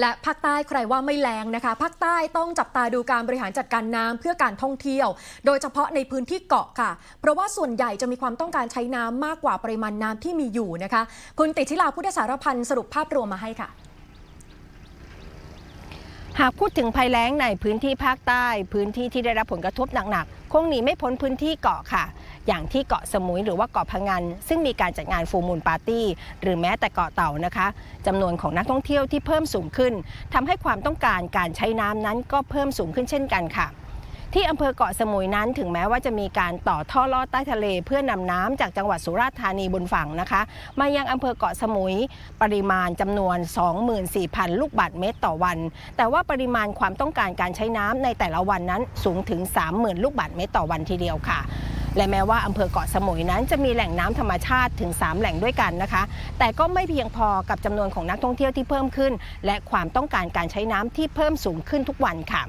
และภาคใต้ใครว่าไม่แรงนะคะ ภาคใต้ต้องจับตาดูการบริหารจัดการน้ำเพื่อการท่องเที่ยว โดยเฉพาะในพื้นที่เกาะค่ะ เพราะว่าส่วนใหญ่จะมีความต้องการใช้น้ำมากกว่าปริมาณน้ำที่มีอยู่นะคะ คุณติชิลาพุทธสารพันธ์สรุปภาพรวมมาให้ค่ะหากพูดถึงภัยแล้งในพื้นที่ภาคใต้ พื้นที่ที่ได้รับผลกระทบหนักๆ คงหนีไม่พ้นพื้นที่เกาะค่ะ อย่างที่เกาะสมุยหรือว่าเกาะพะงันซึ่งมีการจัดงานฟูมูลปาร์ตี้หรือแม้แต่เกาะเต่านะคะจำนวนของนักท่องเที่ยวที่เพิ่มสูงขึ้นทำให้ความต้องการการใช้น้ำนั้นก็เพิ่มสูงขึ้นเช่นกันค่ะที่อำเภอเกาะสมุยนั้นถึงแม้ว่าจะมีการต่อท่อลอดใต้ทะเล เพื่อนำน้ำจากจังหวัดสุราษฎร์ธานีบนฝั่งนะคะ มายังอำเภอเกาะสมุย ปริมาณจำนวน 24,000 ลูกบาศก์เมตรต่อวัน แต่ว่าปริมาณความต้องการการใช้น้ำในแต่ละวันนั้นสูงถึง 30,000 ลูกบาศก์เมตรต่อวันทีเดียวค่ะ และแม้ว่าอำเภอเกาะสมุยนั้นจะมีแหล่งน้ำธรรมชาติถึง 3 แหล่งด้วยกันนะคะ แต่ก็ไม่เพียงพอกับจำนวนของนักท่องเที่ยวที่เพิ่มขึ้น และความต้องการการใช้น้ำที่เพิ่มสูงขึ้นทุกวันค่ะ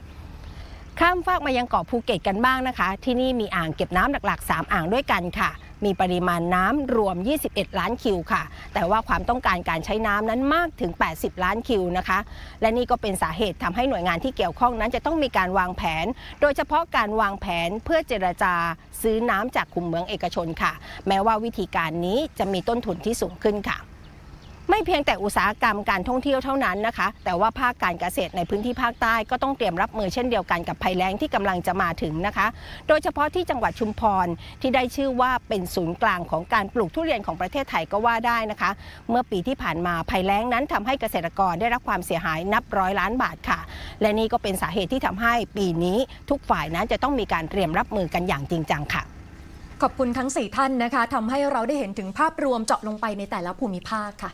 ข้ามฟากมายังเกาะภูเก็ตกันบ้างนะคะ ที่นี่มีอ่างเก็บน้ำหลักๆ 3 อ่างด้วยกันค่ะ มีปริมาณน้ำรวม 21 ล้านคิวค่ะ แต่ว่าความต้องการการใช้น้ำนั้นมากถึง 80 ล้านคิวนะคะ และนี่ก็เป็นสาเหตุทำให้หน่วยงานที่เกี่ยวข้องนั้นจะต้องมีการวางแผน โดยเฉพาะการวางแผนเพื่อเจรจาซื้อน้ำจากขุมเมืองเอกชนค่ะ แม้ว่าวิธีการนี้จะมีต้นทุนที่สูงขึ้นค่ะ ไม่เพียงแต่อุตสาหกรรมการท่องเที่ยวเท่านั้นนะคะ แต่ว่าภาคการเกษตรในพื้นที่ภาคใต้ก็ต้องเตรียมรับมือเช่นเดียวกันกับภัยแล้งที่กำลังจะมาถึงนะคะ โดยเฉพาะที่จังหวัดชุมพรที่ได้ชื่อว่าเป็นศูนย์กลางของการปลูกทุเรียนของประเทศไทยก็ว่าได้นะคะ เมื่อปีที่ผ่านมาภัยแล้งนั้นทำให้เกษตรกรได้รับความเสียหายนับร้อยล้านบาทค่ะ และนี่ก็เป็นสาเหตุที่ทำให้ปีนี้ทุกฝ่ายนั้นจะต้องมีการเตรียมรับมือกันอย่างจริงจังค่ะขอบคุณทั้ง 4 ท่านนะคะทำให้เราได้เห็นถึงภาพรวมเจาะลงไปในแต่ละภูมิภาคค่ะ